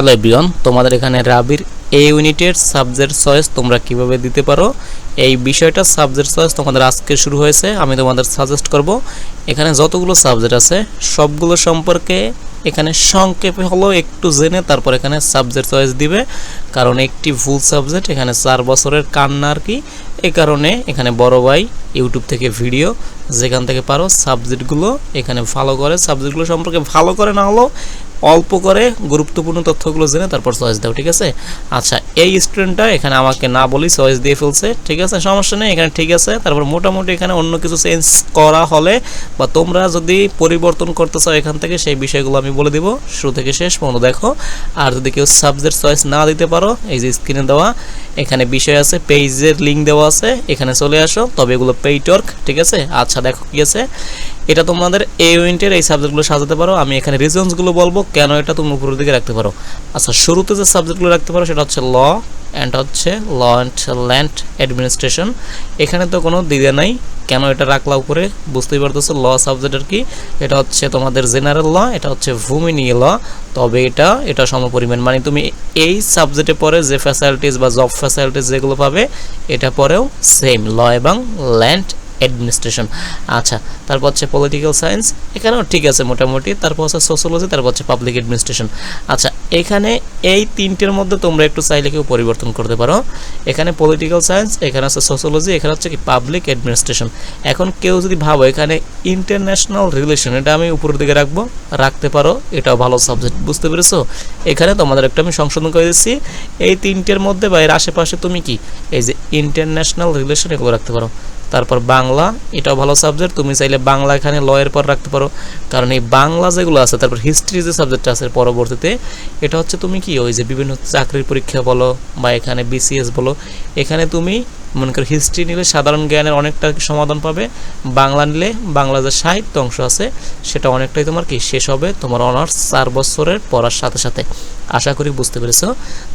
Hello everyone, তোমাদের এখানে রাবির এই ইউনিটের সাবজেক্ট চয়েস তোমরা কীভাবে দিতে পারো? এই বিষয়টা সাবজেক্ট চয়েস তোমাদের আজকে শুরু হয়েছে, আমি তোমাদের সাজেস্ট করব। এখানে যতগুলো সাবজেক্ট আছে, সবগুলো সম্পর্কে এখানে সংক্ষেপে হলেও একটু জেনে তারপর এখানে সাবজেক্ট চয়েস দিবে। কারণ একটি ভুল সাবজেক্ট এখানে চার বছরের কান্না আর কি। এই কারণে এখানে বড় ভাই ইউটিউব থেকে ভিডিও যেখান থেকে পারো সাবজেক্টগুলো এখানে ভালো করে। সাবজেক্টগুলো সম্পর্কে ভালো করে না হলেও অল্প করে গুরুত্বপূর্ণ তথ্যগুলো জেনে তারপর চয়েস দাও, ঠিক আছে? আচ্ছা এই স্টুডেন্টটা এখানে আমাকে না বলি চয়েস দিয়ে ফেলছে, ঠিক আছে? সমস্যা নেই, এখানে ঠিক আছে। তারপর মোটামুটি এখানে অন্য কিছু চেঞ্জ করা হলে বা তোমরা যদি পরিবর্তন করতে চাও এখান থেকে, সেই বিষয়গুলো আমি বলে দিব। শুরু থেকে শেষ পর্যন্ত দেখো। আর যদি কেউ সাবজেক্ট চয়েস না দিতে পারো, এই যে স্ক্রিনে দেওয়া, এখানে বিষয় আছে পেজের লিঙ্ক দেওয়া আছে, এখানে চলে আসো। তবে এগুলো পেইটর্ক ঠিক আছে? আচ্ছা দেখো কি আছে। এটা তোমাদের এই ইউনিটের এই সাবজেক্টগুলো সাজাতে পারো। আমি এখানে রিজনসগুলো বলব, কেন এটা তুমি উপরের দিকে রাখতে পারো। আচ্ছা শুরুতে যে সাবজেক্টগুলো রাখতে পারো, সেটা হচ্ছে ল অ্যান্ড হচ্ছে ল অ্যান্ড ল্যান্ড অ্যাডমিনিস্ট্রেশন এখানে তো কোনো দিদে নাই, কেন এটা রাখলা উপরে? বুঝতেই পারতেছো ল সাবজেক্টের কি। এটা হচ্ছে তোমাদের জেনারেল ল এটা হচ্ছে ভূমি নিয়ে ল তবে এটা এটা সমপরিমাণ। মানে তুমি এই সাবজেক্টে পরে যে ফ্যাসিলিটিস বা জব ফ্যাসিলিটিস যেগুলো পাবে, এটা পরেও সেম ল এবং ল্যান্ড অ্যাডমিনিস্ট্রেশন আচ্ছা তারপর হচ্ছে পলিটিক্যাল সায়েন্স এখানেও ঠিক আছে মোটামুটি। তারপর হচ্ছে সোশ্যোলজি তারপর হচ্ছে পাবলিক অ্যাডমিনিস্ট্রেশন আচ্ছা এখানে এই তিনটের মধ্যে তোমরা একটু চাইলে কেউ পরিবর্তন করতে পারো। এখানে পলিটিক্যাল সায়েন্স এখানে হচ্ছে সোশ্যোলজি এখানে হচ্ছে কি পাবলিক অ্যাডমিনিস্ট্রেশন এখন কেউ যদি ভাবো, এখানে ইন্টারন্যাশনাল রিলেশন এটা আমি উপরের দিকে রাখব, রাখতে পারো, এটাও ভালো সাবজেক্ট বুঝতে পেরেছ? এখানে তোমাদের একটা আমি সংশোধন করে দিচ্ছি। এই তিনটের মধ্যে বা এর আশেপাশে তুমি কি? এই যে ইন্টারন্যাশনাল রিলেশন এগুলো রাখতে পারো। তারপর বাংলা, এটাও ভালো সাবজেক্ট তুমি চাইলে বাংলা এখানে লয়ের পর রাখতে পারো। কারণ এই বাংলা যেগুলো আছে, তারপর হিস্ট্রি যে সাবজেক্টটা আছে পরবর্তীতে, এটা হচ্ছে তুমি কি, ওই যে বিভিন্ন চাকরির পরীক্ষা বলো বা এখানে বিসিএস বলো, এখানে তুমি মনে করো হিস্ট্রি নিলে সাধারণ জ্ঞানের অনেকটা সমাধান পাবে। বাংলা নিলে বাংলা যে সাহিত্য অংশ আছে, সেটা অনেকটাই তোমার কি শেষ হবে তোমার অনার্স চার বছরের পড়ার সাথে সাথে। আশা করি বুঝতে পেরেছ।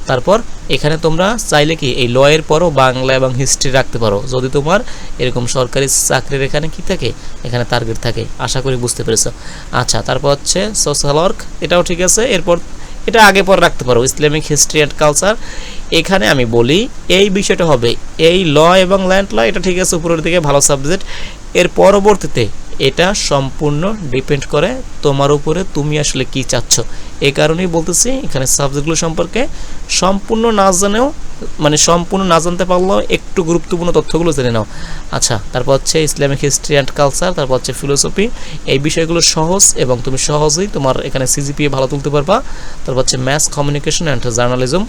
তারপর এখানে তোমরা চাইলে কি এই লয়ের পরও বাংলা এবং হিস্ট্রি রাখতে পারো। যদি তোমার এরকম সরকারি চাকরির এখানে কি থাকে, এখানে টার্গেট থাকে, আশা করি বুঝতে পেরেছ। আচ্ছা তারপর হচ্ছে সোশ্যাল ওয়ার্ক এটাও ঠিক আছে। এরপর এটা আগে পর রাখতে পারো ইসলামিক হিস্ট্রি অ্যান্ড কালচার এখানে আমি বলি, এই বিষয়টা হবে, এই ল এবং ল্যান্ড ল, এটা ঠিক আছে উপরের দিকে, ভালো সাবজেক্ট এর পরবর্তীতে এটা সম্পূর্ণ ডিপেন্ড করে তোমার উপরে, তুমি আসলে কি চাচ্ছ। এই কারণেই বলতেছি, এখানে সাবজেক্টগুলো সম্পর্কে সম্পূর্ণ না জানেও সম্পূর্ণ না জানতে পারলেও একটু গুরুত্বপূর্ণ তথ্যগুলো জেনে নাও। আচ্ছা তারপর হচ্ছে ইসলামিক হিস্ট্রি অ্যান্ড কালচার তারপর হচ্ছে ফিলোসফি এই বিষয়গুলো সহজ এবং তুমি সহজেই তোমার এখানে সিজিপিএ ভালো তুলতে পারবা। তারপর হচ্ছে ম্যাথ কমিউনিকেশন অ্যান্ড জার্নালিজম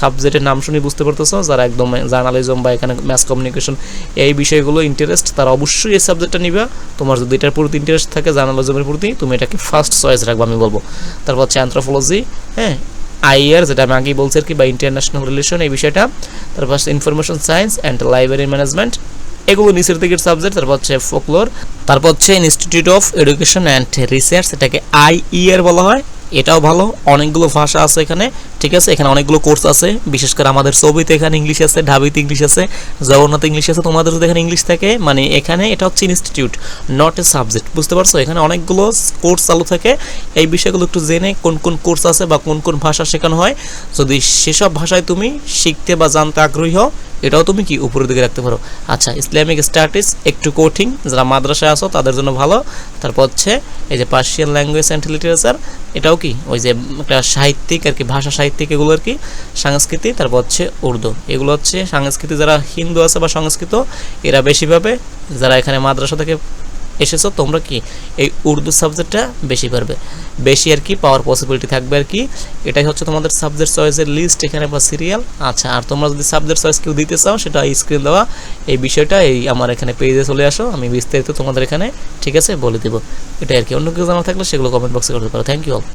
সাবজেক্টের নাম শুনে বুঝতে পারতেছ, যারা একদম জার্নালিজম বা এখানে ম্যাথ কমিউনিকেশন এই বিষয়গুলো ইন্টারেস্ট তারা অবশ্যই এই সাবজেক্টটা নিবা। তোমার যদি এটার প্রতি ইন্টারেস্ট থাকে জার্নালিজমের প্রতি, তুমি এটাকে ফার্স্ট চয়েস রাখব আমি বলব। তারপর হচ্ছে অ্যান্থ্রোপোলজি হ্যাঁ? আইআর যেটা আমি আগেই বলছি আর কি, বা ইন্টারন্যাশনাল রিলেশন এই বিষয়টা। তারপর হচ্ছে information science and library management এগুলো নিচের দিকের সাবজেক্ট তারপর হচ্ছে ফোকলোর তারপর হচ্ছে institute of education and research এটাকে আইইআর বলা হয়। এটাও ভালো, অনেকগুলো ভাষা আছে এখানে, ঠিক আছে? এখানে অনেকগুলো কোর্স আছে, বিশেষ করে আমাদের ছবিতে এখানে ইংলিশ আছে, ঢাবিতে ইংলিশ আছে, জগন্নাথ ইংলিশ আছে, তোমাদের যদি এখানে ইংলিশ থাকে মানে এখানে এটা হচ্ছে ইনস্টিটিউট নট এ সাবজেক্ট বুঝতে পারছ? এখানে অনেকগুলো কোর্স চালু থাকে, এই বিষয়গুলো একটু জেনে কোন কোন কোর্স আছে বা কোন কোন ভাষা শেখানো হয়। যদি সেসব ভাষায় তুমি শিখতে বা জানতে আগ্রহী হও এটাও তুমি কি উপরের দিকে রাখতে পারো? আচ্ছা ইসলামিক স্টাডিজ একটু কঠিন, যারা মাদ্রাসায় আসো তাদের জন্য ভালো। তারপর হচ্ছে, এই যে পার্সিয়ান ল্যাঙ্গুয়েজ অ্যান্ড লিটারেচার এটাও কি? ওই যে, একটা সাহিত্যিক আর কি, ভাষা সাহিত্যিক এগুলো আর কি, সংস্কৃতি, তারপর হচ্ছে উর্দু। এগুলো হচ্ছে সংস্কৃতি, যারা হিন্দু আছে বা সংস্কৃত, এরা বেশিভাবে, যারা এখানে মাদ্রাসা থেকে এসেছ, তোমরা কি এই উর্দু সাবজেক্টটা বেশি পারবে? বেশি আর কি পাওয়ার পসিবিলিটি থাকবে আর কি। এটাই হচ্ছে তোমাদের সাবজেক্ট চয়েসের লিস্ট এখানে বা সিরিয়াল আচ্ছা আর তোমরা যদি সাবজেক্ট চয়েস কেউ দিতে চাও, সেটা স্ক্রিন দেওয়া, এই বিষয়টা, এই আমার এখানে পেজে চলে আসো, আমি বিস্তারিত তোমাদের এখানে, ঠিক আছে, বলে দেবো। এটাই আর কি। অন্য কিছু জানা থাকলে সেগুলো কমেন্ট বক্সে করতে পারো। Thank you all